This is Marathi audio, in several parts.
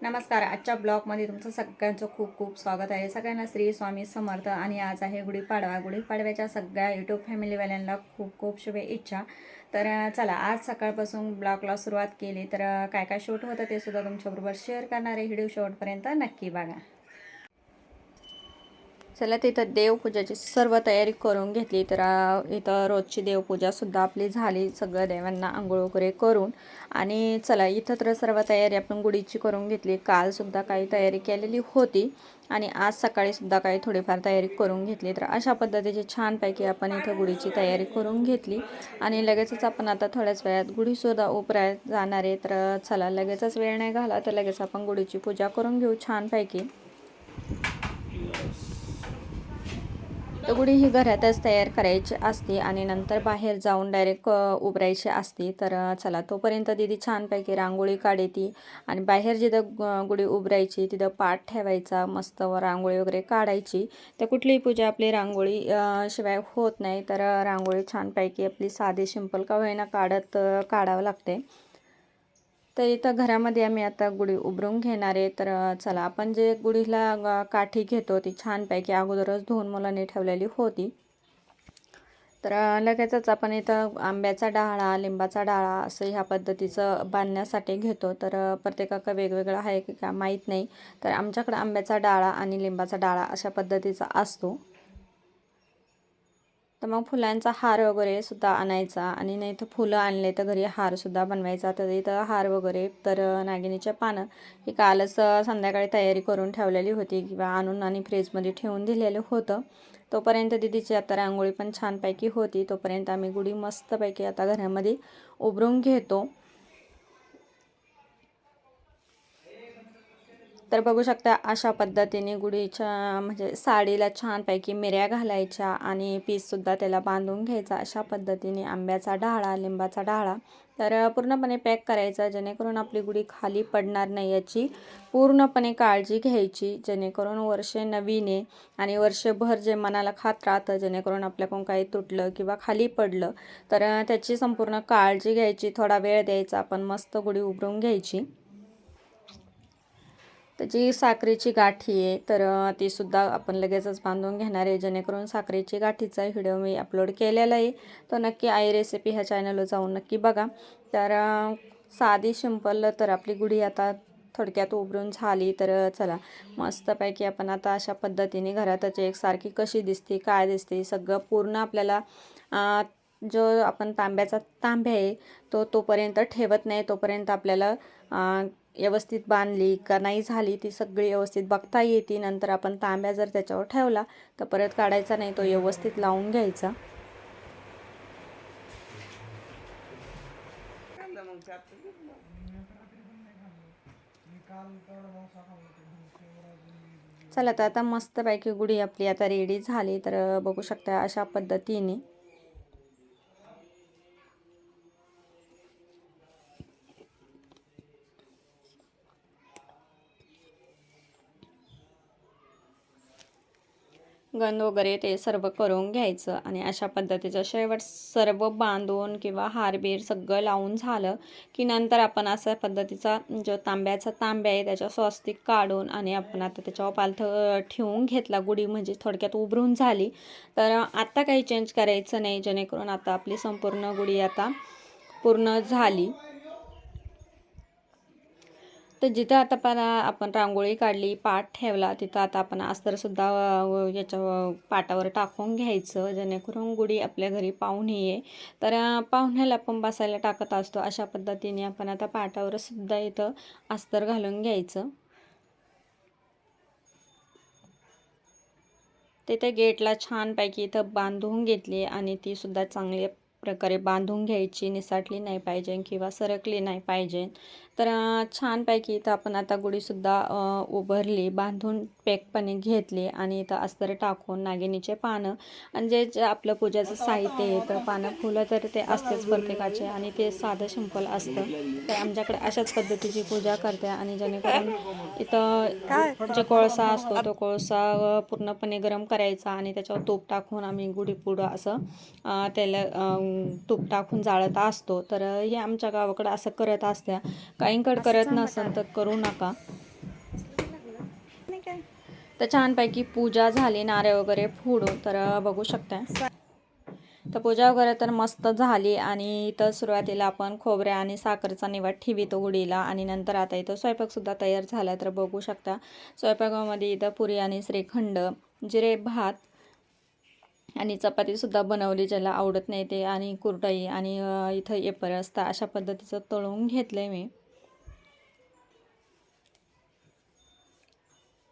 नमस्कार आजच्या ब्लॉगमध्ये तुमचं सगळ्यांचं खूप खूप स्वागत आहे. सगळ्यांना श्री स्वामी समर्थ आणि आज आहे गुढीपाडवा. गुढीपाडव्याच्या सगळ्या यूट्यूब फॅमिलीवाल्यांना खूप खूप शुभे इच्छा तर चला आज सकाळपासून ब्लॉगला सुरुवात केली. तर काय काय शूट होतं ते सुद्धा तुमच्याबरोबर शेअर करणार आहे. व्हिडिओ शेवटपर्यंत नक्की बघा. चला तिथं देवपूजाची सर्व तयारी करून घेतली. तर इथं रोजची देवपूजासुद्धा आपली झाली सगळं देवांना आंघोळ वगैरे करून. आणि चला इथं तर सर्व तयारी आपण गुढीची करून घेतली. कालसुद्धा काही तयारी केलेली होती. आणि आज सकाळीसुद्धा काही थोडीफार तयारी करून घेतली. तर अशा पद्धतीची छानपैकी आपण इथं गुढीची तयारी करून घेतली. आणि लगेचच आपण आता थोड्याच वेळात गुढीसुद्धा उपराय जाणार आहे. तर चला लगेचच वेळ नाही घाला. तर लगेच आपण गुढीची पूजा करून घेऊ छानपैकी. गुढी ही घरातच तयार करायची असते आणि नंतर बाहेर जाऊन डायरेक्ट उभरायची असते. तर चला तोपर्यंत दिदी छानपैकी रांगोळी काढते आणि बाहेर जिथं गुढी उभरायची तिथं पाठ ठेवायचा मस्त रांगोळी वगैरे काढायची. तर कुठलीही पूजा आपली रांगोळी शिवाय होत नाही. तर रांगोळी छानपैकी आपली साधी सिंपल का होईना काढत काढावं लागते. तर इथं घरामध्ये आम्ही आता गुढी उबरून घेणार आहे. तर चला आपण जे गुढीला काठी घेतो ती छानपैकी अगोदरच धुवून मुलांनी ठेवलेली होती. तर लगेचच आपण इथं आंब्याचा डाळा लिंबाचा डाळा असं ह्या पद्धतीचं बांधण्यासाठी घेतो. तर अ, वेगवेगळं आहे की का माहीत नाही. तर आमच्याकडं आंब्याचा डाळा आणि लिंबाचा डाळा अशा पद्धतीचा असतो. तर मग फुलांचा हार वगैरे सुद्धा आणायचा आणि नाही तर फुलं आणले तर घरी हारसुद्धा बनवायचा. तर इथं हार वगैरे तर नागिनीच्या पानं ही कालच संध्याकाळी तयारी करून ठेवलेली होती किंवा आणून आणि फ्रीजमध्ये ठेवून दिलेलं होतं. तोपर्यंत दिदीची आता रांगोळी पण छानपैकी होती. तोपर्यंत आम्ही गुढी मस्तपैकी आता घरामध्ये उभरून घेतो. तर बघू शकता अशा पद्धतीने गुढीच्या म्हणजे साडीला छानपैकी मिऱ्या घालायच्या आणि पीससुद्धा त्याला बांधून घ्यायचा. अशा पद्धतीने आंब्याचा डाळा लिंबाचा डाळा तर पूर्णपणे पॅक करायचा जेणेकरून आपली गुढी खाली पडणार नाही याची पूर्णपणे काळजी घ्यायची जेणेकरून वर्षे नवीन आहे आणि वर्षभर जे मनाला खात राहतं जेणेकरून आपल्याकडून काही तुटलं किंवा खाली पडलं तर त्याची संपूर्ण काळजी घ्यायची थोडा वेळ द्यायचा आपण मस्त गुढी उभरून घ्यायची. त्याची साखरेची गाठी आहे तर तीसुद्धा ती सुद्धा आपण लगेचच बांधून घेणार आहे. जेणेकरून साखरेची गाठीचा व्हिडिओ मी अपलोड केलेला आहे. तो नक्की आई रेसिपी ह्या चॅनलवर जाऊन नक्की बघा. तर साधी सिंपल तर आपली गुढी आता थोडक्यात उभरून झाली तर चला. मस्तपैकी आपण आता अशा पद्धतीने घरातच एकसारखी कशी दिसते काय दिसते सगळं पूर्ण आपल्याला जो आपण तांब्याचा तांब्या आहे तो तोपर्यंत ठेवत नाही. तोपर्यंत आपल्याला व्यवस्थित बांधली का नाही झाली ती सगळी व्यवस्थित बघता येते. नंतर आपण तांब्या जर त्याच्यावर ठेवला तर परत काढायचा नाही तो व्यवस्थित लावून घ्यायचा. चला तर आता मस्तपैकी गुढी आपली आता रेडी झाली. तर बघू शकता अशा पद्धतीने. गंध वगैरे ते सर्व करून घ्यायचं आणि अशा पद्धतीचं शेवट सर्व बांधून किंवा हारबीर सगळं लावून झालं की नंतर आपण अशा पद्धतीचा जो तांब्याचा तांब्या आहे त्याच्या स्वस्तिक काढून आणि आपण आता त्याच्यावर पालथं ठेवून घेतला. गुढी म्हणजे थोडक्यात उभरून झाली. तर आत्ता काही चेंज करायचं नाही जेणेकरून आता आपली संपूर्ण गुढी आता पूर्ण झाली. तर जिथं आता पण आपण रांगोळी काढली पाट ठेवला तिथं आता आपण अस्तरसुद्धा याच्या पाटावर टाकून घ्यायचं जेणेकरून गुढी आपल्या घरी पाहुणे ये. तर पाहुण्याला आपण बसायला टाकत असतो. अशा पद्धतीने आपण आता पाटावर सुद्धा इथं अस्तर घालून घ्यायचं. तिथे गेटला छानपैकी इथं बांधून घेतली आणि ती सुद्धा चांगली प्रकारे बांधून घ्यायची निसाटली नाही पाहिजे किंवा सरकली नाही पाहिजे. तर छानपैकी इथं आपण आता गुढीसुद्धा उभरली उभारली बांधून पॅकपणे घेतली आणि इथं अस्तर टाकून नागिनीचे पानं आणि जे जे आपलं पूजाचं साहित्य आहे तर पानं फुलं तर ते असतेच प्रत्येकाचे आणि ते साधं सिंपल असतं. तर आमच्याकडे अशाच पद्धतीची पूजा करते आणि जेणेकरून इथं जे कोळसा असतो तो कोळसा पूर्णपणे गरम करायचा आणि त्याच्यावर तूप टाकून आम्ही गुढीपुडं असं त्याला तूप टाकून जाळत असतो. तर हे आमच्या गावाकडं असं करत असत्या. काहींकडे करत नसेल तर करू नका. तर छानपैकी पूजा झाली नारे वगैरे फोडून. तर बघू शकता तर पूजा वगैरे तर मस्त झाली आणि इथं सुरुवातीला आपण खोबऱ्या आणि साखरचा निवाड ठेवितो गुढीला आणि नंतर आता इथं स्वयंपाकसुद्धा तयार झाला तर बघू शकता. स्वयंपाकामध्ये इथं पुरी आणि श्रीखंड जिरे भात आणि चपातीसुद्धा बनवली ज्याला आवडत नाही ते आणि कुरडई आणि इथं एपर असता अशा पद्धतीचं तळून घेतलं आहे मी.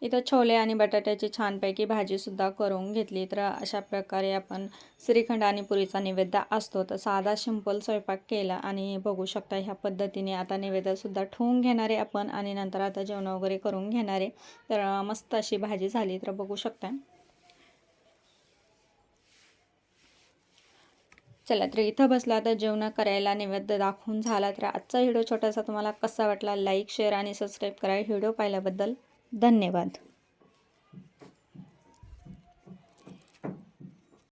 इथं छोले आणि बटाट्याची छानपैकी भाजीसुद्धा करून घेतली. तर अशा प्रकारे आपण श्रीखंड आणि पुरीचा नैवेद्य असतो. तर साधा सिंपल स्वयंपाक केला आणि बघू शकता ह्या पद्धतीने आता नैवेद्यसुद्धा ठेवून घेणारे आपण आणि नंतर आता जेवण वगैरे करून घेणारे. तर मस्त अशी भाजी झाली. तर बघू शकता. चला तर इथं बसला तर जेवणं करायला नैवेद्य दाखवून झाला तर आजचा व्हिडिओ छोटासा तुम्हाला कसा वाटला लाईक शेअर आणि सबस्क्राईब करा. व्हिडिओ पाहिल्याबद्दल धन्यवाद.